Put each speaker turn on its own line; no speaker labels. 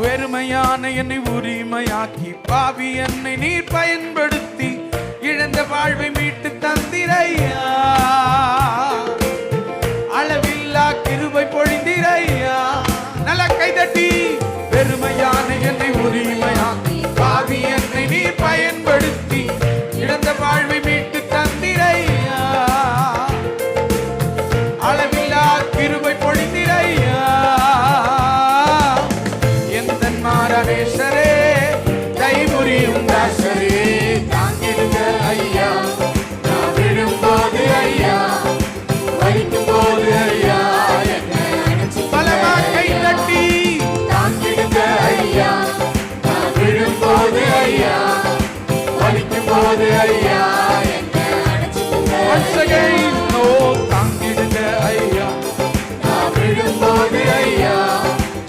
வெறுமையான என்னை உரிமையாக்கி பாவி என்னை நீர் பயன்படுத்த சர்வேஸ்வரே தைபுரியும் தாசரே. தாங்கிடுங்க ஐயா
நான்
விழும்போது
ஐயா வலிக்கும் போது ஐயா
பலமா கை தட்டி. தாங்கிடுங்க ஐயா
நான் விழும்போது ஐயா.